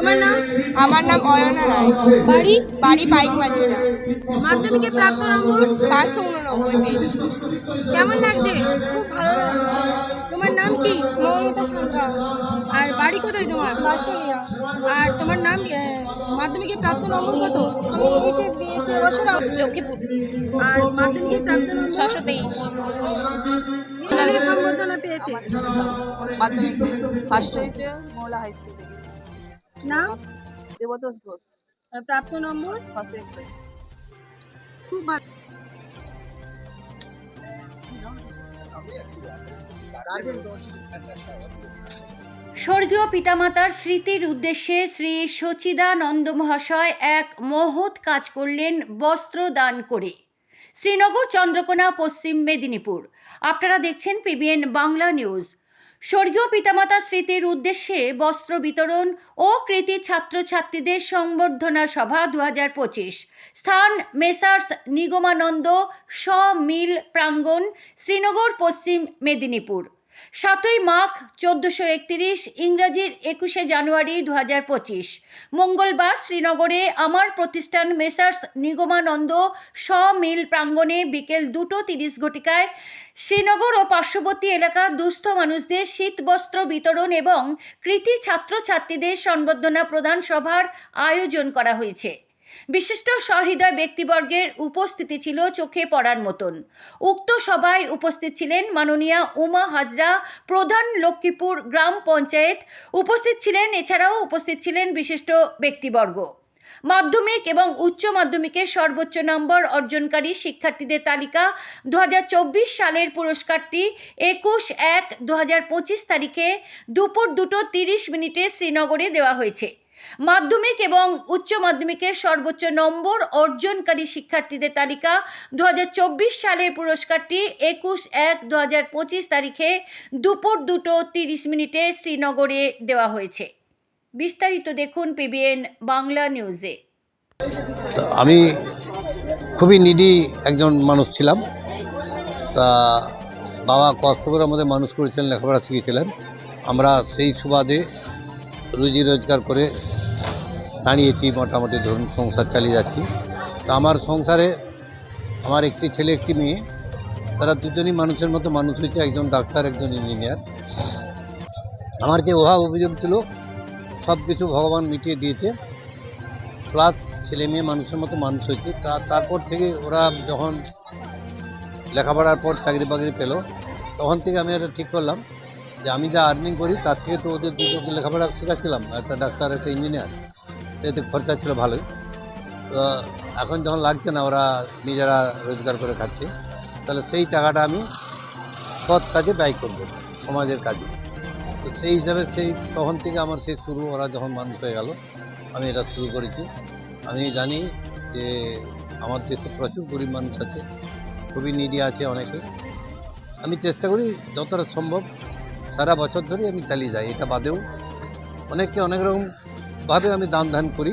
তোমার নাম? আমার নাম অয়না রায়। বাড়ি? বাড়ি পাইক মাঝিরা মাধ্যমিকে প্রাপ্ত নম্বর? পাঁচশো উননব্বই পেয়েছি। কেমন লাগছে? খুব ভালো লাগছে। তোমার নাম কি? মৌমিতা সান্দ্রা আর বাড়ি কোথায় তোমার? বাসুলিয়া আর তোমার নাম মাধ্যমিকে প্রাপ্ত নম্বর কত? আমি এইচএস দিয়েছি এবছর লক্ষ্মীপুর। আর মাধ্যমিকে প্রাপ্ত নম্বর? ছশো তেইশ। সম্বর্ধনা পেয়েছে? মাধ্যমিকে ফার্স্ট হয়েছে মৌলা হাই স্কুল থেকে। নাম? দেবতোষ ঘোষ। প্রাপ্ত নম্বর? ছশো একষট্টি। খুব ভালো। স্বর্গীয় পিতামাতার স্মৃতির উদ্দেশ্যে শ্রী সচিদানন্দ মহাশয় এক মহৎ কাজ করলেন বস্ত্র দান করে। শ্রীনগর চন্দ্রকোনা পশ্চিম মেদিনীপুর। আপনারা দেখছেন পিবিএন বাংলা নিউজ স্বর্গীয় পিতামাতা স্মৃতির উদ্দেশ্যে বস্ত্র বিতরণ ও কৃতি ছাত্রছাত্রীদের সংবর্ধনা সভা দু হাজার পঁচিশ। স্থান মেসার্স নিগমানন্দ স মিল প্রাঙ্গণ শ্রীনগর, পশ্চিম মেদিনীপুর। সাতই মাঘ চোদ্দোশো একত্রিশ, ইংরাজির একুশে জানুয়ারি দু হাজার পঁচিশ। মঙ্গলবার শ্রীনগরে আমার প্রতিষ্ঠান মেসার্স নিগমানন্দ স্বমিল প্রাঙ্গণে বিকেল দুটো তিরিশ ঘটিকায় শ্রীনগর ও পার্শ্ববর্তী এলাকার দুস্থ মানুষদের শীতবস্ত্র বিতরণ এবং কৃতি ছাত্রছাত্রীদের সংবর্ধনা প্রদান সভার আয়োজন করা হয়েছে। বিশিষ্ট সহৃদয় ব্যক্তিবর্গের উপস্থিতি ছিল চোখে পড়ার মতন। উক্ত সভায় উপস্থিত ছিলেন মাননীয়া উমা হাজরা, প্রধান লক্ষ্মীপুর গ্রাম পঞ্চায়েত। উপস্থিত ছিলেন, এছাড়াও উপস্থিত ছিলেন বিশিষ্ট ব্যক্তিবর্গ। মাধ্যমিক এবং উচ্চ মাধ্যমিকের সর্বোচ্চ নম্বর অর্জনকারী শিক্ষার্থীদের তালিকা দু হাজার চব্বিশ সালের পুরস্কারটি একুশ এক দু তারিখে দুপুর দুটো তিরিশ মিনিটে শ্রীনগরে দেওয়া হয়েছে। মাধ্যমিক এবং উচ্চ মাধ্যমিকের সর্বোচ্চ নম্বর অর্জনকারী শিক্ষার্থীদের তালিকা দু সালের পুরস্কারটি একুশ এক দু তারিখে দুপুর দুটো তিরিশ মিনিটে শ্রীনগরে দেওয়া হয়েছে। বিস্তারিত দেখুন পিবিএন বাংলা নিউজে। আমি খুবই নিডি একজন মানুষ ছিলাম। তা বাবা কষ্ট করে আমাদের মানুষ করেছিলেন, লেখাপড়া শিখিয়েছিলেন। আমরা সেই সুবাদে রুজি রোজগার করে দাঁড়িয়েছি, মোটামুটি ধরুন সংসার চালিয়ে যাচ্ছি। তা আমার সংসারে আমার একটি ছেলে, একটি মেয়ে, তারা দুজনই মানুষের মতো মানুষ হয়েছে, একজন ডাক্তার, একজন ইঞ্জিনিয়ার। আমার যে অভাব অভিযোগ ছিল, সব কিছু ভগবান মিটিয়ে দিয়েছে। প্লাস ছেলে মেয়ে মানুষের মতো মানুষ হয়েছে। তা, তারপর থেকে ওরা যখন লেখাপড়ার পর চাকরি বাকরি পেল, তখন থেকে আমি এটা ঠিক করলাম যে আমি যা আর্নিং করি, তার থেকে তো ওদের দুটোকে লেখাপড়া শেখাচ্ছিলাম, একটা ডাক্তার, একটা ইঞ্জিনিয়ার। এতে খরচা ছিল ভালোই। তো এখন যখন লাগছে না, ওরা নিজেরা রোজগার করে খাচ্ছে, তাহলে সেই টাকাটা আমি সৎ কাজে ব্যয় করব, সমাজের কাজে। তো সেই হিসাবে সেই তখন থেকে আমার সেই শুরু, ওরা যখন মানুষ হয়ে গেল, আমি এটা শুরু করেছি। আমি জানি যে আমার দেশে প্রচুর গরিব মানুষ আছে, খুবই নিডি আছে অনেকে। আমি চেষ্টা করি যতটা সম্ভব, সারা বছর ধরে আমি চালিয়ে যাই, এটা বাদেও অনেককে অনেক রকমভাবে আমি দান ধান করি,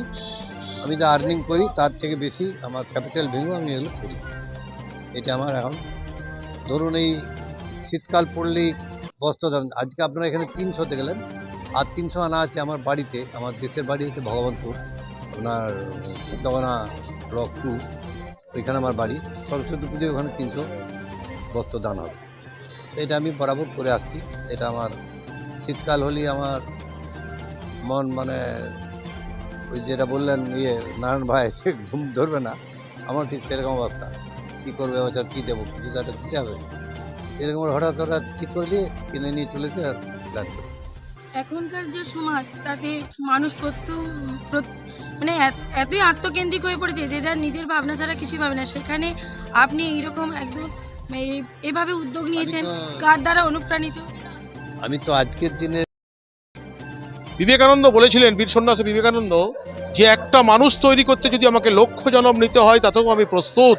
আমি যা আর্নিং করি তার থেকে বেশি আমার ক্যাপিটাল ভেঙেও আমি এগুলো করি। এটা আমার এখন ধরুন এই শীতকাল পড়লেই বস্ত্র ধরুন আজকে আপনারা এখানে তিনশোতে গেলেন, আর তিনশো আনা আছে আমার বাড়িতে, আমার দেশের বাড়ি হচ্ছে ভগবানপুর, আপনার দগনা ব্লক টু ওইখানে আমার বাড়ি, সরস্বতী পুজোয় ওখানে তিনশো বস্ত্র দান হবে। এটা আমি বরাবর করে আসছি, এটা আমার শীতকাল হলেই আমার মন মানে ওই যেটা বললেন ইয়ে নারায়ণ ভাই সে ঘুম ধরবে না আমার ঠিক সেরকম অবস্থা। কী করবে বছর কী দেবো? কিছু তো দিতে হবে। এরকম হঠাৎ হঠাৎ ঠিক করে দিয়ে কিনে নিয়ে চলেছে আর প্ল্যান করে এখনকার যে সমাজ তাতে মানুষ প্রত্যহ প্রত- মানে এত- এতই আত্মকেন্দ্রিক হয়ে পড়েছে যে যার নিজের ভাবনা ছাড়া কিছুই ভাবে না। সেখানে আপনি এইরকম একদম এই- এভাবে উদ্যোগ নিয়েছেন কার দ্বারা অনুপ্রাণিত? আমি তো আজকের দিনে বিবেকানন্দ বলেছিলেন, বীর সন্ন্যাসী বিবেকানন্দ, যে একটা মানুষ তৈরি করতে যদি আমাকে লক্ষ জনম নিতে হয় তাতেও আমি প্রস্তুত।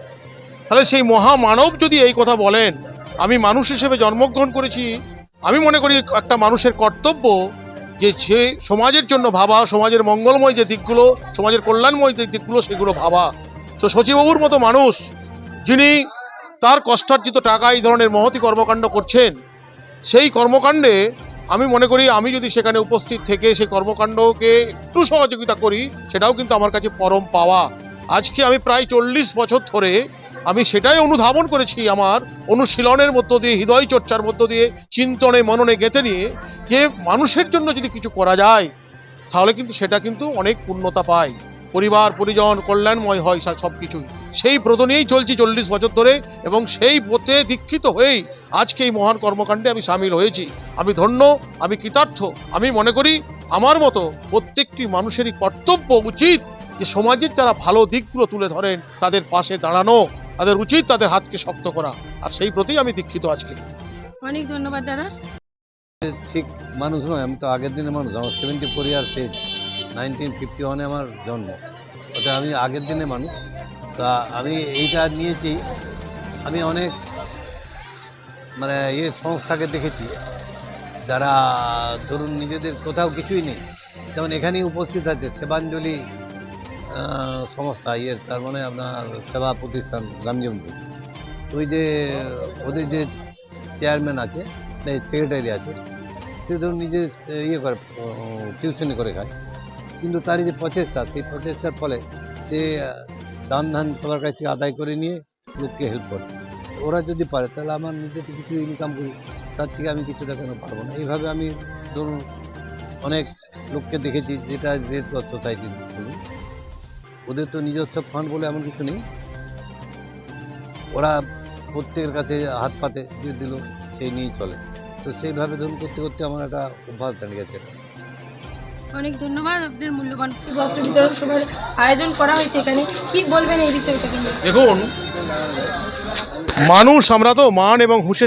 তাহলে সেই মহামানব যদি এই কথা বলেন, আমি মানুষ হিসেবে জন্মগ্রহণ করেছি, আমি মনে করি একটা মানুষের কর্তব্য যে সে সমাজের জন্য ভাবা, সমাজের মঙ্গলময় যে দিকগুলো, সমাজের কল্যাণময় যে দিকগুলো, সেগুলো ভাবা। তো সচিবাবুর মতো মানুষ, যিনি তার কষ্টার্জিত টাকা এই ধরনের মহতি কর্মকাণ্ড করছেন, সেই কর্মকাণ্ডে আমি মনে করি আমি যদি সেখানে উপস্থিত থেকে সেই কর্মকাণ্ডকে একটু সহযোগিতা করি, সেটাও কিন্তু আমার কাছে পরম পাওয়া। আজকে আমি প্রায় চল্লিশ বছর ধরে আমি সেটাই অনুধাবন করেছি আমার অনুশীলনের মধ্য দিয়ে, হৃদয় চর্চার মধ্য দিয়ে, চিন্তনে, মননে গেঁথে নিয়ে যে মানুষের জন্য যদি কিছু করা যায়, তাহলে কিন্তু সেটা কিন্তু অনেক পূর্ণতা পায়। পরিবার পরিজন কল্যাণময় হয় সব কিছুই সেই ব্রত নিয়েই চলছি চল্লিশ বছর ধরে এবং সেই পথে দীক্ষিত হয়েই আজকে এই মহান কর্মকাণ্ডে আমি সামিল হয়েছি। আমি ধন্য আমি কৃতার্থ আমি মনে করি আমার মতো প্রত্যেকটি মানুষেরই কর্তব্য উচিত যে সমাজের যারা ভালো দিকগুলো তুলে ধরেন তাদের পাশে দাঁড়ানো তাদের উচিত তাদের হাতকে শক্ত করা। আর সেই প্রতি আমি দীক্ষিত আজকে। অনেক ধন্যবাদ দাদা। ঠিক মানুষ নয় আমি তো আগের দিনের মানুষ আমার seventy four years age nineteen fifty ওয়ানে আমার জন্ম। অর্থাৎ আমি আগের দিনের মানুষ। তা আমি এইটা নিয়েছি, আমি অনেক মানে ইয়ে সংস্থাকে দেখেছি, যারা ধরুন নিজেদের কোথাও কিছুই নেই। যেমন এখানেই উপস্থিত আছে সেবাঞ্জলি সংস্থা, ইয়ের তার মানে আপনার সেবা প্রতিষ্ঠান রামজমপুর ওই যে, ওদের যে চেয়ারম্যান আছে সেক্রেটারি আছে, সে ধরুন নিজে ইয়ে করে টিউশনি করে খায়। কিন্তু তার এই যে প্রচেষ্টা, সেই প্রচেষ্টার ফলে সে দান ধান সবার কাছ থেকে আদায় করে নিয়ে লোককে হেল্প করে। ওরা যদি পারে, তাহলে আমার নিজে তো কিছু ইনকাম করি, তার থেকে আমি কিছুটা কেন পারব না? এইভাবে আমি ধরুন অনেক লোককে দেখেছি, যেটা রেড সোসাইটি ওদের তো নিজস্ব ফান্ড বলে এমন কিছু নেই। ওরা প্রত্যেকের কাছে হাত পাতে যে দিল, সেই নিয়েই চলে। তো সেইভাবে ধরুন করতে করতে আমার একটা অভ্যাস জানে গেছে। এটা অনেক ধন্যবাদ আপনার মূল্যবান বস্ত্র বিতরণ সভার আয়োজন করা হয়েছে এখানে। কি বলবেন এই বিষয়টা দেখুন, মানুষ, আমরা তো মান এবং হুঁশের